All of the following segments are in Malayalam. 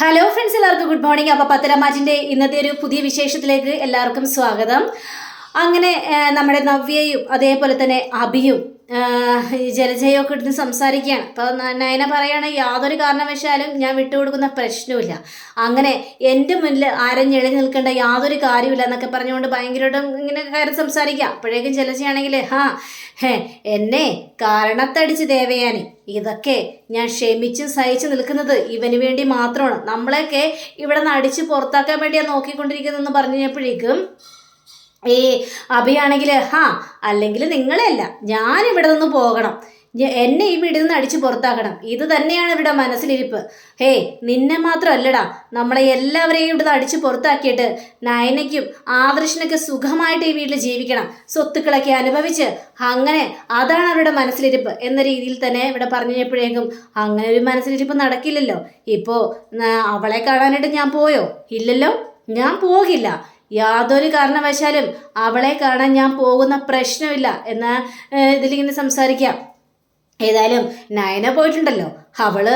ഹലോ ഫ്രണ്ട്സ് എല്ലാവർക്കും ഗുഡ് മോർണിംഗ് അപ്പോൾ പത്തരമാറ്റിന്റെ ഇന്നത്തെ ഒരു പുതിയ വിശേഷത്തിലേക്ക് എല്ലാവർക്കും സ്വാഗതം. അങ്ങനെ നമ്മുടെ നവ്യയും അതേപോലെ തന്നെ അഭിയും ജലജയൊക്കെ ഇരുന്ന് സംസാരിക്കുകയാണ്. അപ്പോൾ നയന പറയുകയാണ് യാതൊരു കാരണവശാലും ഞാൻ വിട്ടുകൊടുക്കുന്ന പ്രശ്നമില്ല അങ്ങനെ എന്റെ മുന്നിൽ ആരും ഞെളി നിൽക്കേണ്ട യാതൊരു കാര്യമില്ല എന്നൊക്കെ പറഞ്ഞുകൊണ്ട് ഭയങ്കരമായിട്ടും ഇങ്ങനെ കയറി സംസാരിക്കുക. അപ്പോഴേക്കും ജലജയാണെങ്കിൽ ഹാ ഹേ എന്നെ കാരണത്തടിച്ച് ദേവയാനി. ഇതൊക്കെ ഞാൻ ക്ഷമിച്ച് സഹിച്ചു നിൽക്കുന്നത് ഇവന് വേണ്ടി മാത്രമാണ്. നമ്മളെയൊക്കെ ഇവിടെ നിന്ന് അടിച്ച് പുറത്താക്കാൻ വേണ്ടിയാണ് നോക്കിക്കൊണ്ടിരിക്കുന്നതെന്ന് പറഞ്ഞപ്പോഴേക്കും ഈ അഭിയാണെങ്കിൽ ഹാ അല്ലെങ്കിൽ നിങ്ങളെയല്ല. ഞാൻ ഇവിടെ നിന്ന് പോകണം. എന്നെ ഈ വീട്ടിൽ നിന്ന് അടിച്ച് പുറത്താക്കണം. ഇത് തന്നെയാണ് ഇവിടെ മനസ്സിലിരിപ്പ്. ഹേ നിന്നെ മാത്രമല്ലടാ. നമ്മളെ എല്ലാവരെയും ഇവിടുന്ന് അടിച്ച് പുറത്താക്കിയിട്ട് നയനയ്ക്കും ആദർശനൊക്കെ സുഖമായിട്ട് ഈ വീട്ടിൽ ജീവിക്കണം. സ്വത്തുക്കളൊക്കെ അനുഭവിച്ച് അങ്ങനെ അതാണ് അവരുടെ മനസ്സിലിരിപ്പ് എന്ന രീതിയിൽ തന്നെ ഇവിടെ പറഞ്ഞപ്പോഴേക്കും അങ്ങനെ ഒരു മനസ്സിലിരിപ്പ് നടക്കില്ലല്ലോ. ഇപ്പോൾ അവളെ കാണാനായിട്ട് ഞാൻ പോയോ? ഇല്ലല്ലോ? ഞാൻ പോകില്ല. യാതൊരു കാരണവശാലും അവളെ കാണാൻ ഞാൻ പോകുന്ന പ്രശ്നമില്ല എന്ന ഇതിലിങ്ങനെ സംസാരിക്കാം. ഏതായാലും നയന പോയിട്ടുണ്ടല്ലോ. അവൾ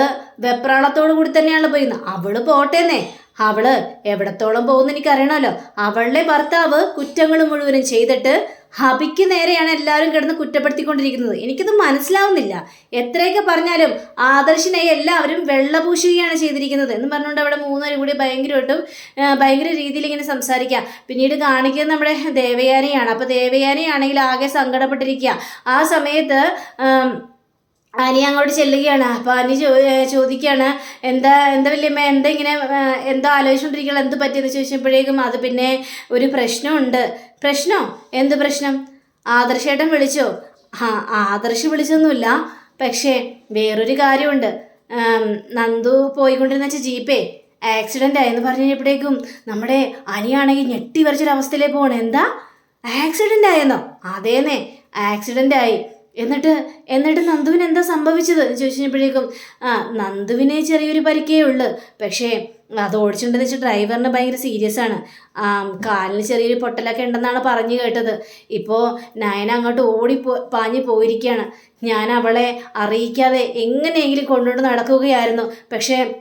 വെപ്രാളത്തോടു കൂടി തന്നെയാണ് പോയിരുന്നത് അവൾ പോട്ടേന്നേ. അവൾ എവിടത്തോളം പോകുന്ന എനിക്കറിയണമല്ലോ അവളുടെ ഭർത്താവ് കുറ്റങ്ങൾ മുഴുവനും ചെയ്തിട്ട് ഹബിക്ക് നേരെയാണ് എല്ലാവരും കിടന്ന് കുറ്റപ്പെടുത്തിക്കൊണ്ടിരിക്കുന്നത്. എനിക്കത് മനസ്സിലാവുന്നില്ല. എത്രയൊക്കെ പറഞ്ഞാലും ആദർശിനെ എല്ലാവരും വെള്ളപൂശുകയാണ് ചെയ്തിരിക്കുന്നത്. എന്ന് പറഞ്ഞുകൊണ്ട് അവിടെ മൂന്നുപേരും കൂടി ഭയങ്കരമായിട്ടും ഭയങ്കര രീതിയിൽ ഇങ്ങനെ സംസാരിക്കുക. പിന്നീട് കാണിക്കുന്നത് നമ്മുടെ ദേവയാനിയാണ്. അപ്പോൾ ദേവയാനിയാണെങ്കിൽ ആകെ സങ്കടപ്പെട്ടിരിക്കുക. ആ സമയത്ത് അനി അങ്ങോട്ട് ചെല്ലുകയാണ്. അപ്പോൾ അനി ചോ ചോദിക്കുകയാണ് എന്താ എന്താ വലിയമ്മ എന്താ ഇങ്ങനെ എന്താ ആലോചിച്ചുകൊണ്ടിരിക്കണം എന്ത് പറ്റിയെന്ന് ചോദിച്ചപ്പോഴേക്കും അത് പിന്നെ ഒരു പ്രശ്നമുണ്ട്. പ്രശ്നോ? എന്ത് പ്രശ്നം? ആദർശേട്ടൻ വിളിച്ചോ. ആ ആദർശ് വിളിച്ചൊന്നുമില്ല. പക്ഷേ വേറൊരു കാര്യമുണ്ട്. നന്ദു പോയിക്കൊണ്ടിരുന്ന ജീപ്പേ ആക്സിഡന്റ് ആയെന്ന് പറഞ്ഞു കഴിഞ്ഞപ്പോഴേക്കും നമ്മുടെ അനിയാണെങ്കിൽ ഞെട്ടി വരച്ചൊരവസ്ഥയിലേക്ക് പോകണം എന്താ? ആക്സിഡന്റ് ആയെന്നോ? അതേന്നേ ആക്സിഡന്റ് ആയി. എന്നിട്ട് എന്നിട്ട് നന്ദുവിന് എന്താ സംഭവിച്ചത്? എന്ന് ചോദിച്ചപ്പോഴേക്കും ആ നന്ദുവിന് ചെറിയൊരു പരിക്കേ ഉള്ളു. പക്ഷേ അത് ഓടിച്ചുകൊണ്ടെന്ന് വെച്ചാൽ ഡ്രൈവറിന് ഭയങ്കര സീരിയസ് ആണ്. ആ, കാലിന് ചെറിയൊരു പൊട്ടലൊക്കെ ഉണ്ടെന്നാണ് പറഞ്ഞു കേട്ടത്. ഇപ്പോൾ നയന അങ്ങോട്ട് ഓടി പാഞ്ഞു പോയിരിക്കുകയാണ്. ഞാൻ അവളെ അറിയിക്കാതെ എങ്ങനെയെങ്കിലും കൊണ്ടുകൊണ്ട് നടക്കുകയായിരുന്നു. പക്ഷേ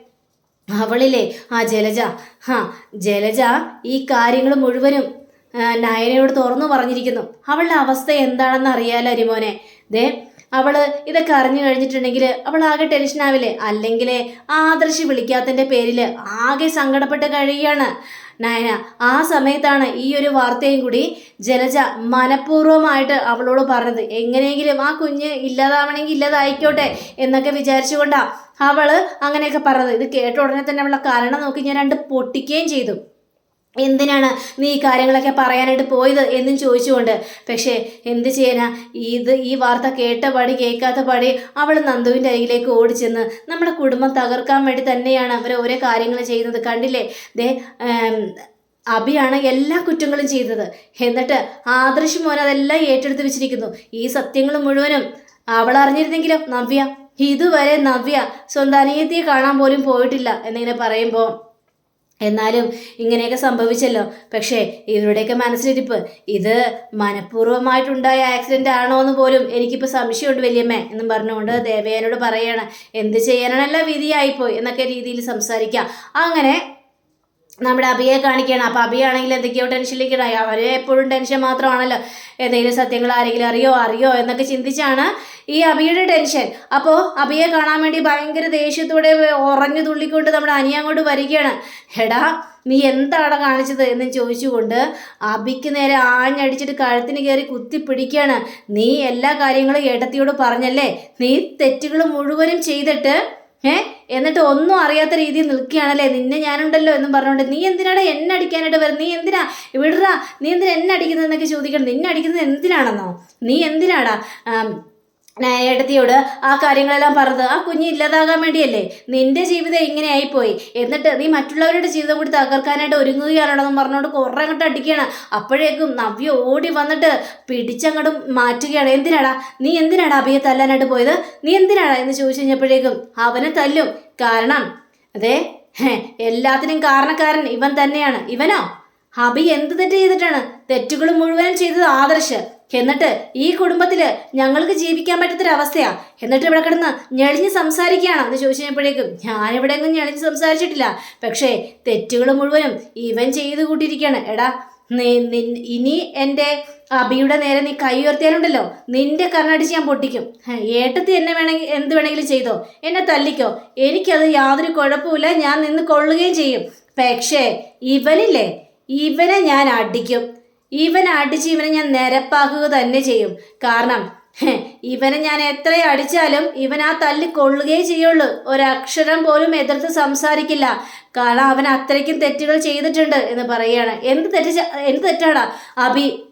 അവളിലെ ആ ജലജ ഹാ ജലജ ഈ കാര്യങ്ങൾ മുഴുവനും നയനയോട് തുറന്നു പറഞ്ഞിരിക്കുന്നു. അവളുടെ അവസ്ഥ എന്താണെന്ന് അറിയാലോ അരിമോനെ ദേ അവൾ ഇതൊക്കെ അറിഞ്ഞു കഴിഞ്ഞിട്ടുണ്ടെങ്കിൽ അവൾ ആകെ ടെൻഷൻ ആവില്ലേ? അല്ലെങ്കിൽ ആദർശി വിളിക്കാത്തതിന്റെ പേരിൽ ആകെ സങ്കടപ്പെട്ട് കഴിയുകയാണ്. നയന ആ സമയത്താണ് ഈ ഒരു വാർത്തയും കൂടി ജലജ മനഃപൂർവമായിട്ട് അവളോട് പറഞ്ഞത്. എങ്ങനെയെങ്കിലും ആ കുഞ്ഞ് ഇല്ലാതാവണമെങ്കിൽ ഇല്ലാതായിക്കോട്ടെ എന്നൊക്കെ വിചാരിച്ചുകൊണ്ടാണ് അവൾ അങ്ങനെയൊക്കെ പറഞ്ഞത്. ഇത് കേട്ട ഉടനെ തന്നെ അവളുടെ കാരണം നോക്കി ഞാൻ രണ്ട് പൊട്ടിക്കുകയും ചെയ്തു. എന്തിനാണ് നീ ഈ കാര്യങ്ങളൊക്കെ പറയാനായിട്ട് പോയത് എന്നും ചോദിച്ചുകൊണ്ട്. പക്ഷേ എന്ത് ചെയ്യാനാ? ഇത് ഈ വാർത്ത കേട്ട പടി കേൾക്കാത്ത പടി അവൾ നന്ദുവിന്റെ അരികിലേക്ക് ഓടിച്ചെന്ന് നമ്മുടെ കുടുംബം തകർക്കാൻ വേണ്ടി തന്നെയാണ് അവർ ഓരോ കാര്യങ്ങൾ ചെയ്യുന്നത് കണ്ടില്ലേ? ദേ അഭിയാണ് എല്ലാ കുറ്റങ്ങളും ചെയ്തത്. എന്നിട്ട് ആദർശ് മോൻ അതെല്ലാം ഏറ്റെടുത്ത് വെച്ചിരിക്കുന്നു. ഈ സത്യങ്ങൾ മുഴുവനും അവൾ അറിഞ്ഞിരുന്നെങ്കിലോ നവ്യ? ഇതുവരെ നവ്യ സ്വന്തം അനിയത്തിയെ കാണാൻ പോലും പോയിട്ടില്ല എന്നിങ്ങനെ പറയുമ്പോൾ എന്നാലും ഇങ്ങനെയൊക്കെ സംഭവിച്ചല്ലോ. പക്ഷേ ഇവരുടെയൊക്കെ മനസ്സിലിരിപ്പ് ഇത് മനഃപൂർവമായിട്ടുണ്ടായ ആക്സിഡന്റ് ആണോ എന്ന് പോലും എനിക്കിപ്പോൾ സംശയമുണ്ട് വലിയമ്മേ എന്നും പറഞ്ഞുകൊണ്ട് ദേവയാനോട് പറയാണ് എന്ത് ചെയ്യാനാണല്ലോ വിധിയായിപ്പോയി? എന്നൊക്കെ രീതിയിൽ സംസാരിക്കാം. അങ്ങനെ നമ്മുടെ അബിയെ കാണിക്കുകയാണ്. അപ്പോൾ അബിയാണെങ്കിൽ എന്തൊക്കെയോ ടെൻഷനിലേക്കിടായി അവരെ എപ്പോഴും ടെൻഷൻ മാത്രമാണല്ലോ. എന്തെങ്കിലും സത്യങ്ങൾ ആരെങ്കിലും അറിയോ അറിയോ എന്നൊക്കെ ചിന്തിച്ചാണ് ഈ അബിയുടെ ടെൻഷൻ അപ്പോൾ അബിയെ കാണാൻ വേണ്ടി ഭയങ്കര ദേഷ്യത്തോടെ ഉറഞ്ഞു തുള്ളിക്കൊണ്ട് നമ്മുടെ അനിയ അങ്ങോട്ട് വരികയാണ്. എടാ നീ എന്താണ് കാണിച്ചത്? എന്ന് ചോദിച്ചുകൊണ്ട് അബിക്ക് നേരെ ആഞ്ഞടിച്ചിട്ട് കഴുത്തിന് കയറി കുത്തി പിടിക്കുകയാണ്. നീ എല്ലാ കാര്യങ്ങളും ഏട്ടത്തിയോട് പറഞ്ഞല്ലേ? നീ തെറ്റുകൾ മുഴുവനും ചെയ്തിട്ട് ഏ എന്നിട്ട് ഒന്നും അറിയാത്ത രീതിയിൽ നിൽക്കുകയാണല്ലേ? നിന്നെ ഞാനുണ്ടല്ലോ എന്നും പറഞ്ഞുകൊണ്ട് നീ എന്തിനാടാ എന്നെ അടിക്കാനായിട്ട് വരുന്നത്? നീ എന്തിനാ? വിടറാ. നീ എന്തിനാ എന്നെ അടിക്കുന്നതെന്നൊക്കെ ചോദിക്കണം. നിന്നെ അടിക്കുന്നത് എന്തിനാണെന്നോ? നീ എന്തിനാടാ? ആം, ഏട്ടത്തിയോട് ആ കാര്യങ്ങളെല്ലാം പറഞ്ഞത് ആ കുഞ്ഞ് ഇല്ലാതാകാൻ വേണ്ടിയല്ലേ? നിന്റെ ജീവിതം ഇങ്ങനെ ആയിപ്പോയി. എന്നിട്ട് നീ മറ്റുള്ളവരുടെ ജീവിതം കൂടി തകർക്കാനായിട്ട് ഒരുങ്ങുകയാണെന്ന് പറഞ്ഞുകൊണ്ട് കുറേ അങ്ങോട്ട് അടിക്കുകയാണ്. അപ്പോഴേക്കും നവ്യ ഓടി വന്നിട്ട് പിടിച്ചങ്ങോട്ടും മാറ്റുകയാണ്. എന്തിനാടാ? നീ എന്തിനാടാ അഭിയെ തല്ലാനായിട്ട് പോയത്? നീ എന്തിനാടാ? എന്ന് ചോദിച്ചു കഴിഞ്ഞപ്പോഴേക്കും അവനെ തല്ലും. കാരണം അതെ എല്ലാത്തിനും കാരണക്കാരൻ ഇവൻ തന്നെയാണ്. ഇവനോ? ഹബി എന്ത് തെറ്റ് ചെയ്തിട്ടാണ്? തെറ്റുകൾ മുഴുവനും ചെയ്തത് ആദർശ്. എന്നിട്ട് ഈ കുടുംബത്തിൽ ഞങ്ങൾക്ക് ജീവിക്കാൻ പറ്റത്തൊരവസ്ഥയാ. എന്നിട്ട് ഇവിടെ കിടന്ന് ഞെളിഞ്ഞ് സംസാരിക്കുകയാണ്. എന്ന് ചോദിച്ചു കഴിഞ്ഞപ്പോഴേക്കും ഞാനിവിടെ ഒന്നും ഞെളിഞ്ഞ് സംസാരിച്ചിട്ടില്ല. പക്ഷേ തെറ്റുകൾ മുഴുവനും ഇവൻ ചെയ്തു കൂട്ടിയിരിക്കുകയാണ്. എടാ ഇനി എന്റെ അബിയുടെ നേരെ നീ കൈ ഉയർത്തിയാലുണ്ടല്ലോ. നിന്റെ കണ്ണടിച്ച് ഞാൻ പൊട്ടിക്കും. ഏട്ടത്തി എന്നെ വേണമെങ്കിൽ എന്ത് വേണമെങ്കിലും ചെയ്തോ. എന്നെ തല്ലിക്കോ. എനിക്കത് യാതൊരു കുഴപ്പമില്ല ഞാൻ നിന്ന് കൊള്ളുകയും ചെയ്യും. പക്ഷേ ഇവനില്ലേ? ഇവനെ ഞാൻ അടിക്കും. ഇവനെ അടിച്ച് ഞാൻ നിരപ്പാക്കുക തന്നെ ചെയ്യും. കാരണം ഇവനെ ഞാൻ എത്ര അടിച്ചാലും ഇവൻ ആ തല്ലി കൊള്ളുകയേ ചെയ്യുള്ളൂ. ഒരക്ഷരം പോലും എതിർത്ത് സംസാരിക്കില്ല. കാരണം അവൻ അത്രയ്ക്കും തെറ്റുകൾ ചെയ്തിട്ടുണ്ട് എന്ന് പറയുകയാണ്. എന്ത് തെറ്റ് എന്ത് തെറ്റാടാ? അബി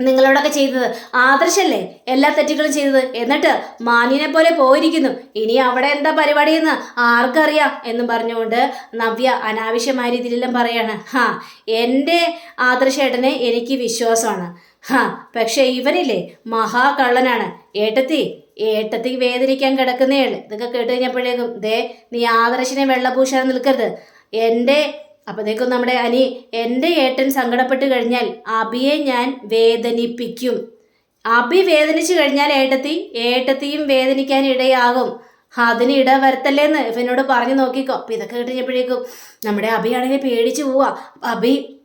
നിങ്ങളോടൊക്കെ ചെയ്തത്. ആദർശല്ലേ എല്ലാ തെറ്റുകളും ചെയ്തത്. എന്നിട്ട് മാന്യനെ പോലെ പോയിരിക്കുന്നു. ഇനി അവിടെ എന്താ പരിപാടിയെന്ന് ആർക്കറിയാം എന്നും പറഞ്ഞുകൊണ്ട് നവ്യ അനാവശ്യമായ രീതിയിലെല്ലാം പറയാണ്. ഹാ എന്റെ ആദർശേട്ടനെ എനിക്ക് വിശ്വാസമാണ്. ഹാ പക്ഷെ ഇവനില്ലേ മഹാകള്ളനാണ്. ഏട്ടത്തി ഏട്ടത്തി വേദനിക്കാൻ കിടക്കുന്നേ ഉള്ളു ഇതൊക്കെ കേട്ട് കഴിഞ്ഞപ്പോഴേക്കും ദേ നീ ആദർശിനെ വെള്ളപൂശാൻ നിൽക്കരുത്. എന്റെ അപ്പോഴത്തേക്കും നമ്മുടെ അനി എന്റെ ഏട്ടൻ സങ്കടപ്പെട്ട് കഴിഞ്ഞാൽ അബിയെ ഞാൻ വേദനിപ്പിക്കും. അബി വേദനിച്ചു കഴിഞ്ഞാൽ ഏട്ടത്തി ഏട്ടത്തിയും വേദനിക്കാൻ ഇടയാകും അതിന് ഇട വരത്തല്ലേന്ന് ഇവനോട് പറഞ്ഞു നോക്കിക്കോ. അപ്പം ഇതൊക്കെ കിട്ടിയപ്പോഴേക്കും നമ്മുടെ അബിയാണെങ്കിൽ പേടിച്ചു പോവാ. അബി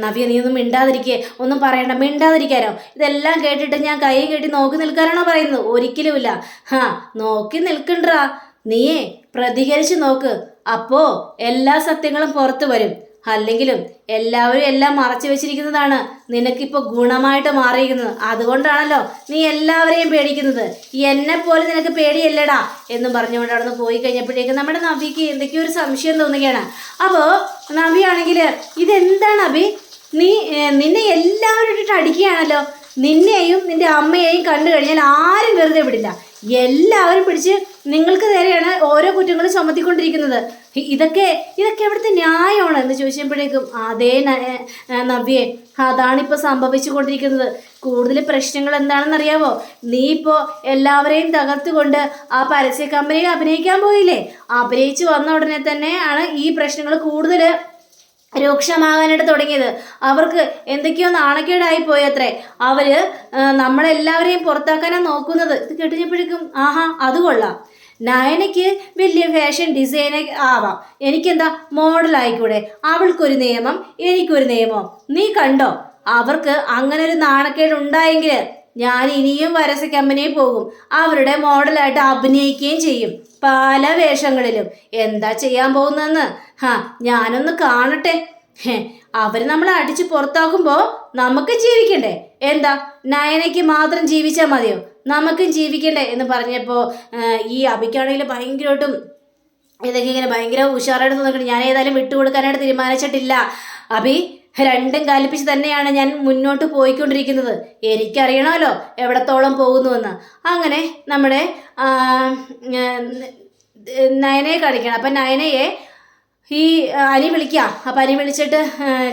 നവ്യ നീ ഒന്നും മിണ്ടാതിരിക്കേ. ഒന്നും പറയണ്ട മിണ്ടാതിരിക്കാനോ. ഇതെല്ലാം കേട്ടിട്ട് ഞാൻ കൈ കെട്ടി നോക്കി നിൽക്കാനാണോ പറയുന്നത്? ഒരിക്കലുമില്ല. ഹാ നോക്കി നിൽക്കണ്ടാ. നീയേ പ്രതികരിച്ച് നോക്ക്. അപ്പോ എല്ലാ സത്യങ്ങളും പുറത്തു വരും. അല്ലെങ്കിലും എല്ലാവരും എല്ലാം മറച്ചു വെച്ചിരിക്കുന്നതാണ് നിനക്കിപ്പോൾ ഗുണമായിട്ട് മാറിയിരിക്കുന്നത്. അതുകൊണ്ടാണല്ലോ നീ എല്ലാവരെയും പേടിക്കുന്നത്. എന്നെ പോലെ നിനക്ക് പേടിയല്ലടാ എന്ന് പറഞ്ഞുകൊണ്ട് അവിടെ നിന്ന് പോയി കഴിഞ്ഞപ്പോഴേക്കും നമ്മുടെ നബിക്ക് എന്തൊക്കെയോ ഒരു സംശയം തോന്നുകയാണ്. അപ്പോൾ നബിയാണെങ്കിൽ ഇതെന്താണ് അബി നീ നിന്നെ എല്ലാവരും ഇട്ടിട്ട് അടിക്കുകയാണല്ലോ. നിന്നെയും നിന്റെ അമ്മയെയും കണ്ടു കഴിഞ്ഞാൽ ആരും വെറുതെ വിടില്ല. എല്ലാവരും പിടിച്ച് നിങ്ങൾക്ക് നേരെയാണ് ഓരോ കുറ്റങ്ങളും ചുമത്തിക്കൊണ്ടിരിക്കുന്നത്. ഇതൊക്കെ ഇതൊക്കെ എവിടുത്തെ ന്യായമാണ് എന്ന് ചോദിച്ചപ്പോഴേക്കും അതേ നവ്യെ അതാണിപ്പോൾ സംഭവിച്ചു കൊണ്ടിരിക്കുന്നത് കൂടുതൽ പ്രശ്നങ്ങൾ എന്താണെന്ന് അറിയാവോ നീ ഇപ്പോൾ എല്ലാവരെയും തകർത്തുകൊണ്ട് ആ പരസ്യ കമ്പനിയിൽ അഭിനയിക്കാൻ പോയില്ലേ? അഭിനയിച്ചു വന്ന ഉടനെ തന്നെയാണ് ഈ പ്രശ്നങ്ങൾ കൂടുതൽ രൂക്ഷമാകാനായിട്ട് തുടങ്ങിയത്. അവർക്ക് എന്തൊക്കെയോ നാണക്കേടായി പോയത്രേ. അവർ ആ, നമ്മളെല്ലാവരെയും പുറത്താക്കാനാണ് നോക്കുന്നത്. ഇത് കേട്ടുകഴിഞ്ഞപ്പോഴേക്കും ആഹാ അത് കൊള്ളാം. നയനയ്ക്ക് വലിയ ഫാഷൻ ഡിസൈനർ ആവാം. എനിക്കെന്താ മോഡലായിക്കൂടെ അവൾക്കൊരു നിയമം എനിക്കൊരു നിയമം. നീ കണ്ടോ? അവർക്ക് അങ്ങനെ ഒരു നാണക്കേട് ഉണ്ടായെങ്കിൽ ഞാൻ ഇനിയും വരസ പോകും. അവരുടെ മോഡലായിട്ട് അഭിനയിക്കുകയും ചെയ്യും. പല വേഷങ്ങളിലും. എന്താ ചെയ്യാൻ പോകുന്നതെന്ന്? ഹാ ഞാനൊന്ന് കാണട്ടെ. അവർ നമ്മളെ അടിച്ച് പുറത്താക്കുമ്പോൾ നമുക്ക് ജീവിക്കണ്ടേ? എന്താ നയനയ്ക്ക് മാത്രം ജീവിച്ചാൽ മതിയോ? നമുക്കും ജീവിക്കണ്ടേ എന്ന് പറഞ്ഞപ്പോൾ ഈ അബിക്കാണെങ്കിൽ ഭയങ്കരമായിട്ടും ഇതൊക്കെ ഇങ്ങനെ ഭയങ്കര ഉഷാറായിട്ട് നോക്കണം ഞാൻ ഏതായാലും വിട്ടുകൊടുക്കാനായിട്ട് തീരുമാനിച്ചിട്ടില്ല. അബി രണ്ടും കൽപ്പിച്ച് തന്നെയാണ് ഞാൻ മുന്നോട്ട് പോയിക്കൊണ്ടിരിക്കുന്നത്. എനിക്കറിയണമല്ലോ എവിടത്തോളം പോകുന്നുവെന്ന്. അങ്ങനെ നമ്മുടെ നയനയെ കാണിക്കണം. അപ്പം നയനയെ ഈ അനി വിളിക്കാം. അപ്പം അനി വിളിച്ചിട്ട്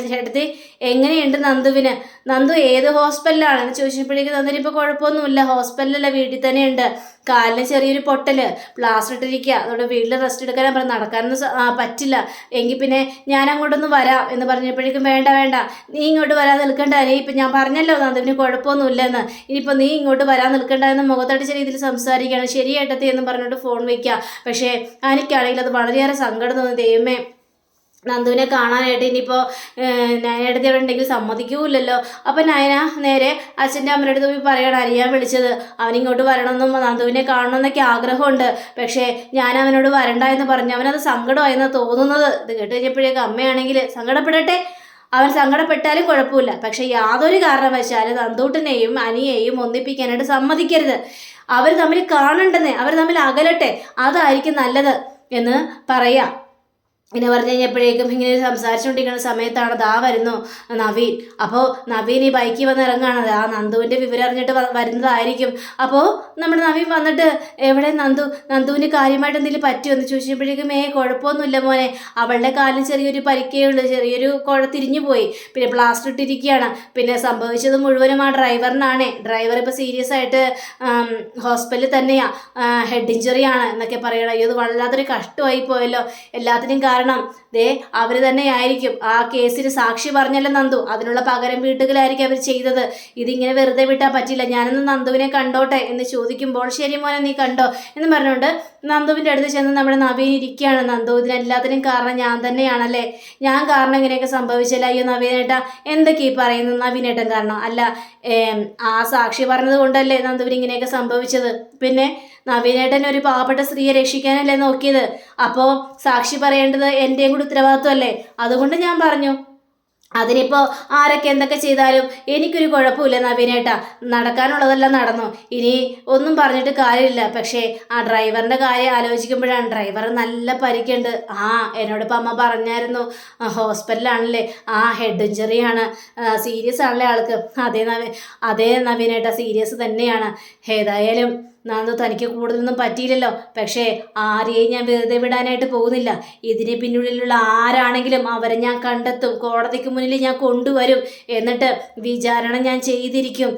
ചേട്ടത്തി എങ്ങനെയുണ്ട് നന്ദുവിന്? നന്ദു ഏത് ഹോസ്പിറ്റലാണ് ചോദിച്ചപ്പോഴേക്കും നന്ദിന് ഇപ്പോൾ കുഴപ്പമൊന്നുമില്ല. ഹോസ്പിറ്റലല്ല വീട്ടിൽ തന്നെയുണ്ട്. കാലിന് ചെറിയൊരു പൊട്ടൽ പ്ലാസ്റ്റർ ഇട്ടിരിക്കുക അതുകൊണ്ട് വീട്ടിൽ റെസ്റ്റ് എടുക്കാൻ പറഞ്ഞു നടക്കാനൊന്നും പറ്റില്ല. എങ്കിൽ പിന്നെ ഞാൻ അങ്ങോട്ടൊന്ന് വരാം എന്ന് പറഞ്ഞപ്പോഴേക്കും വേണ്ട വേണ്ട. നീ ഇങ്ങോട്ട് വരാൻ നിൽക്കണ്ട. അനി ഇപ്പം ഞാൻ പറഞ്ഞല്ലോ നന്ദുവിന് കുഴപ്പമൊന്നുമില്ലെന്ന്. ഇനിയിപ്പോൾ നീ ഇങ്ങോട്ട് വരാൻ നിൽക്കണ്ട എന്ന് മുഖത്തടിച്ച രീതിയിൽ സംസാരിക്കുകയാണ്. ശരിയേട്ടത്തി എന്ന് പറഞ്ഞിട്ട് ഫോൺ വയ്ക്കുക പക്ഷേ എനിക്കാണെങ്കിൽ അത് വളരെയേറെ സങ്കടം തോന്നി. ദൈവമേ നന്ദുവിനെ കാണാനായിട്ട് ഇനിയിപ്പോൾ നയനടുത്ത് അവിടെ ഉണ്ടെങ്കിൽ സമ്മതിക്കൂലല്ലോ അപ്പം നയന നേരെ അച്ഛന്റെ അമ്മയുടെ അടുത്ത് പോയി പറയണം അറിയാൻ വിളിച്ചത്. അവനിങ്ങോട്ട് വരണമെന്നും നന്ദുവിനെ കാണണമെന്നൊക്കെ ആഗ്രഹമുണ്ട്. പക്ഷേ ഞാൻ അവനോട് വരണ്ട എന്ന് പറഞ്ഞു അവനത് സങ്കടമായെന്ന് തോന്നുന്നത്. ഇത് കേട്ട് കഴിഞ്ഞപ്പോഴേക്കും അമ്മയാണെങ്കിൽ സങ്കടപ്പെടട്ടെ. അവൻ സങ്കടപ്പെട്ടാലും കുഴപ്പമില്ല. പക്ഷേ യാതൊരു കാരണവശാലും നന്ദൂട്ടനെയും അനിയെയും ഒന്നിപ്പിക്കാനായിട്ട് സമ്മതിക്കരുത്. അവർ തമ്മിൽ കാണണ്ടെന്നേ അവർ തമ്മിൽ അകലട്ടെ. അതായിരിക്കും നല്ലത്. എന്ന് പറയാം. ഇങ്ങനെ പറഞ്ഞു കഴിഞ്ഞപ്പോഴേക്കും ഇങ്ങനെ സംസാരിച്ചുകൊണ്ടിരിക്കുന്ന സമയത്താണ് ദാ വരുന്നു നവീൻ. അപ്പോൾ നവീൻ ഈ ബൈക്കിൽ വന്ന് ഇറങ്ങുകയാണ്. ആ നന്ദുവിന്റെ വിവരം അറിഞ്ഞിട്ട് വരുന്നതായിരിക്കും. അപ്പോൾ നമ്മുടെ നവീൻ വന്നിട്ട് എവിടെ നന്ദു? നന്ദുവിന് കാര്യമായിട്ട് എന്തെങ്കിലും പറ്റുമോ എന്ന് ചോദിച്ചപ്പോഴേക്കും ഏ കുഴപ്പമൊന്നുമില്ല മോനെ. അവളുടെ കാലിൽ ചെറിയൊരു പരിക്കേ ഉള്ളൂ ചെറിയൊരു കുഴ തിരിഞ്ഞു പോയി. പിന്നെ പ്ലാസ്റ്റർ ഇട്ടിരിക്കുകയാണ്. പിന്നെ സംഭവിച്ചത് മുഴുവനും ആ ഡ്രൈവറിനാണേ. ഡ്രൈവർ ഇപ്പോൾ സീരിയസ് ആയിട്ട് ഹോസ്പിറ്റലിൽ തന്നെയാണ് ഹെഡ് ഇഞ്ചറി ആണ് എന്നൊക്കെ പറയണം. ഇത് വല്ലാത്തൊരു കഷ്ടമായി പോയല്ലോ എല്ലാത്തിനും കാരണം കാരണം ദേ അവർ തന്നെയായിരിക്കും. ആ കേസിന് സാക്ഷി പറഞ്ഞല്ലോ നന്ദു. അതിനുള്ള പകരം വീട്ടുകളായിരിക്കും അവർ ചെയ്തത്. ഇതിങ്ങനെ വെറുതെ വിട്ടാൽ പറ്റില്ല. ഞാനൊന്ന് നന്ദുവിനെ കണ്ടോട്ടെ എന്ന് ചോദിക്കുമ്പോൾ ശരി മോനെ നീ കണ്ടോ? എന്ന് പറഞ്ഞുകൊണ്ട് നന്ദുവിന്റെ അടുത്ത് ചെന്ന് നമ്മുടെ നവീൻ ഇരിക്കുകയാണ്. നന്ദു ഇതിനെല്ലാത്തിനും കാരണം ഞാൻ തന്നെയാണല്ലേ? ഞാൻ കാരണം ഇങ്ങനെയൊക്കെ സംഭവിച്ചില്ല? അയ്യോ നവീനേട്ട എന്തൊക്കെ ഈ പറയുന്നത് നവീനേട്ടൻ കാരണം? അല്ല ആ സാക്ഷി പറഞ്ഞത് കൊണ്ടല്ലേ നന്ദുവിന് ഇങ്ങനെയൊക്കെ സംഭവിച്ചത്? പിന്നെ നവീനേട്ടൻ ഒരു പാവപ്പെട്ട സ്ത്രീയെ രക്ഷിക്കാനല്ലേ നോക്കിയത്? അപ്പോ സാക്ഷി പറയേണ്ടത് എന്റെയും കൂടി ഉത്തരവാദിത്വമല്ലേ? അതുകൊണ്ട് ഞാൻ പറഞ്ഞു. അതിനിപ്പോ ആരൊക്കെ എന്തൊക്കെ ചെയ്താലും എനിക്കൊരു കുഴപ്പമില്ല നവീനേട്ട. നടക്കാനുള്ളതെല്ലാം നടന്നു. ഇനി ഒന്നും പറഞ്ഞിട്ട് കാര്യമില്ല. പക്ഷേ ആ ഡ്രൈവറിന്റെ കാര്യം ആലോചിക്കുമ്പോഴാണ് ഡ്രൈവർ നല്ല പരിക്കുണ്ട്. ആ എന്നോടിപ്പോൾ അമ്മ പറഞ്ഞായിരുന്നു. ഹോസ്പിറ്റലാണല്ലേ? ആ ഹെഡ് ഇഞ്ചറിയാണ് സീരിയസ് ആണല്ലേ ആൾക്ക്. അതേ നവീ അതേ നവീനേട്ട സീരിയസ് തന്നെയാണ്. ഏതായാലും നാന്തു തനിക്ക് കൂടുതലൊന്നും പറ്റിയില്ലല്ലോ. പക്ഷേ ആരെയും ഞാൻ വെറുതെ വിടാനായിട്ട് പോകുന്നില്ല. ഇതിന് പിന്നിലുള്ള ആരാണെങ്കിലും അവരെ ഞാൻ കണ്ടെത്തും. കോടതിക്ക് മുന്നിൽ ഞാൻ കൊണ്ടുവരും. എന്നിട്ട് വിചാരണ ഞാൻ ചെയ്തിരിക്കും.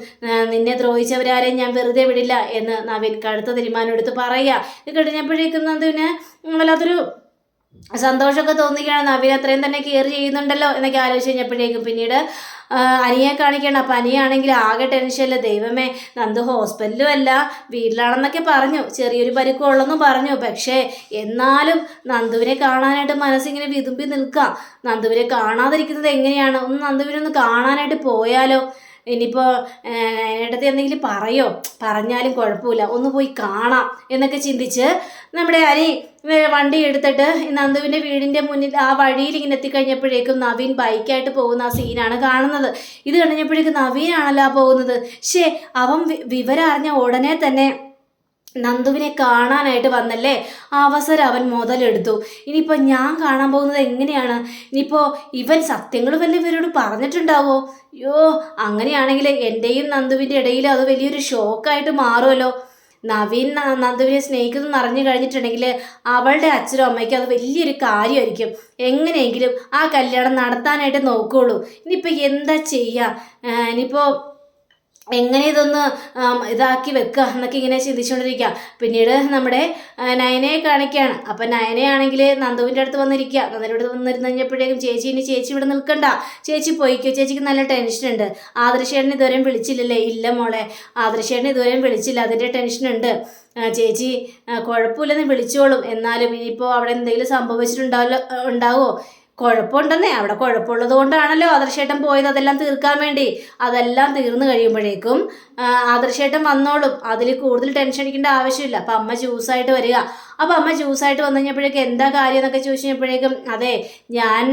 നിന്നെ ദ്രോഹിച്ചവരാരെയും ഞാൻ വെറുതെ വിടില്ല എന്ന് നവീൻ കടുത്ത തീരുമാനം എടുത്ത് പറയുക. ഇത് കഴിഞ്ഞപ്പോഴേക്കും നന്ദുവിന് വല്ലാത്തൊരു സന്തോഷമൊക്കെ തോന്നിക്കുകയാണ് നവീൻ അത്രയും തന്നെ കെയർ ചെയ്യുന്നുണ്ടല്ലോ എന്നൊക്കെ ആലോചിച്ച് കഴിഞ്ഞപ്പോഴേക്കും പിന്നീട് അനിയെ കാണിക്കണം അപ്പം അനിയാണെങ്കിൽ ആകെ ടെൻഷനില്ല ദൈവമേ നന്ദു ഹോസ്പിറ്റലും അല്ല വീട്ടിലാണെന്നൊക്കെ പറഞ്ഞു. ചെറിയൊരു പരിക്കുള്ളെന്നും പറഞ്ഞു. പക്ഷേ എന്നാലും നന്ദുവിനെ കാണാനായിട്ട് മനസ്സിങ്ങനെ വിതുമ്പി നിൽക്കാം. നന്ദുവിനെ കാണാതിരിക്കുന്നത് എങ്ങനെയാണ്? ഒന്ന് നന്ദുവിനെ ഒന്ന് കാണാനായിട്ട് പോയാലോ? ഇനിയിപ്പോൾ ഇടത്ത് എന്തെങ്കിലും പറയോ? പറഞ്ഞാലും കുഴപ്പമില്ല. ഒന്ന് പോയി കാണാം എന്നൊക്കെ ചിന്തിച്ച് നമ്മുടെ അരി വണ്ടി എടുത്തിട്ട് നന്ദുവിന്റെ വീടിന്റെ മുന്നിൽ ആ വഴിയിൽ ഇങ്ങനെ എത്തിക്കഴിഞ്ഞപ്പോഴേക്കും നവീൻ ബൈക്കായിട്ട് പോകുന്ന ആ സീനാണ് കാണുന്നത്. ഇത് കഴിഞ്ഞപ്പോഴേക്കും നവീനാണല്ലോ പോകുന്നത്. ശേ അവൻ വിവരം അറിഞ്ഞ ഉടനെ തന്നെ നന്ദുവിനെ കാണാനായിട്ട് വന്നല്ലേ? അവസരം അവൻ മുതലെടുത്തു. ഇനിയിപ്പോൾ ഞാൻ കാണാൻ പോകുന്നത് എങ്ങനെയാണ്? ഇനിയിപ്പോൾ ഇവൻ സത്യങ്ങൾ വല്ല ഇവരോട് പറഞ്ഞിട്ടുണ്ടാവോ? അയ്യോ അങ്ങനെയാണെങ്കിൽ എന്റെയും നന്ദുവിന്റെ ഇടയിൽ അത് വലിയൊരു ഷോക്കായിട്ട് മാറുമല്ലോ. നവീൻ നന്ദുവിനെ സ്നേഹിക്കുന്നു അറിഞ്ഞു കഴിഞ്ഞിട്ടുണ്ടെങ്കിൽ അവളുടെ അച്ഛനും അമ്മയ്ക്കും അത് വലിയൊരു കാര്യമായിരിക്കും. എങ്ങനെയെങ്കിലും ആ കല്യാണം നടത്താനായിട്ട് നോക്കുകയുള്ളൂ ഇനിയിപ്പോൾ എന്താ ചെയ്യുക ഇനിയിപ്പോൾ എങ്ങനെ ഇതൊന്ന് ഇതാക്കി വെക്കുക എന്നൊക്കെ ഇങ്ങനെ ചിന്തിച്ചുകൊണ്ടിരിക്കുക. പിന്നീട് നമ്മുടെ നയനയെ കാണിക്കുകയാണ്. അപ്പം നയനയാണെങ്കിൽ നന്ദുവിന്റെ അടുത്ത് വന്നിരിക്കുക. നന്ദുവിന്റെ അടുത്ത് വന്നിരുന്ന് കഴിഞ്ഞപ്പോഴേക്കും ചേച്ചി ഇനി ചേച്ചി ഇവിടെ നിൽക്കണ്ട. ചേച്ചി പോയിക്കോ. ചേച്ചിക്ക് നല്ല ടെൻഷനുണ്ട് ആദർശേട്ടൻ ഇതുവരെയും വിളിച്ചില്ലല്ലേ? ഇല്ല മോളെ. ആദർശേട്ടൻ ഇതുവരെയും വിളിച്ചില്ല. അതിന്റെ ടെൻഷനുണ്ട് ചേച്ചി കുഴപ്പമില്ലെന്ന് വിളിച്ചോളും. എന്നാലും ഇനിയിപ്പോൾ അവിടെ എന്തെങ്കിലും സംഭവിച്ചിട്ടുണ്ടാവല്ലോ ഉണ്ടാവോ? കുഴപ്പമുണ്ടെന്നേ. അവിടെ കുഴപ്പമുള്ളത് കൊണ്ടാണല്ലോ ആദർശേട്ടൻ പോയത്. അതെല്ലാം തീർക്കാൻ വേണ്ടി. അതെല്ലാം തീർന്നു കഴിയുമ്പോഴേക്കും ആദർശേട്ടൻ വന്നോളും. അതിൽ കൂടുതൽ ടെൻഷൻ അടിക്കേണ്ട ആവശ്യമില്ല. അപ്പം അമ്മ ജ്യൂസായിട്ട് വരിക. അപ്പം അമ്മ ജ്യൂസായിട്ട് വന്നു കഴിഞ്ഞപ്പോഴേക്കും എന്താ കാര്യം എന്നൊക്കെ ചോദിച്ചു കഴിഞ്ഞപ്പോഴേക്കും അതെ ഞാൻ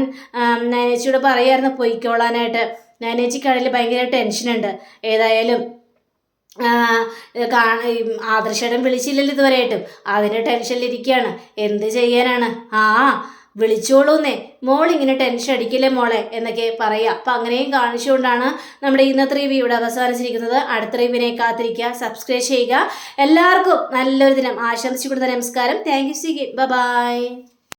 നനേച്ചിയോട് പറയായിരുന്നു പൊയ്ക്കോളാനായിട്ട്. നനേച്ചിക്കാണെങ്കിൽ ഭയങ്കര ടെൻഷനുണ്ട് ഏതായാലും ആ, കാണ ഈ ആദർശേട്ടൻ വിളിച്ചില്ലല്ലോ ഇതുവരെയായിട്ടും. അതിന്റെ ടെൻഷനിലിരിക്കുകയാണ് എന്ത് ചെയ്യാനാണ്? ആ വിളിച്ചോളൂന്നേ. ഇങ്ങനെ ടെൻഷൻ അടിക്കില്ലേ മോളെ? എന്നൊക്കെ പറയുക അപ്പം അങ്ങനെയും കാണിച്ചുകൊണ്ടാണ് നമ്മുടെ ഇന്നത്തെ റിവ്യൂ ഇവിടെ അവസാനിച്ചിരിക്കുന്നത്. അടുത്ത റിവ്യൂവിനെ കാത്തിരിക്കുക. സബ്സ്ക്രൈബ് ചെയ്യുക. എല്ലാവർക്കും നല്ലൊരു ദിനം. ആശംസിച്ചുകൊണ്ട് നമസ്കാരം. Thank you C by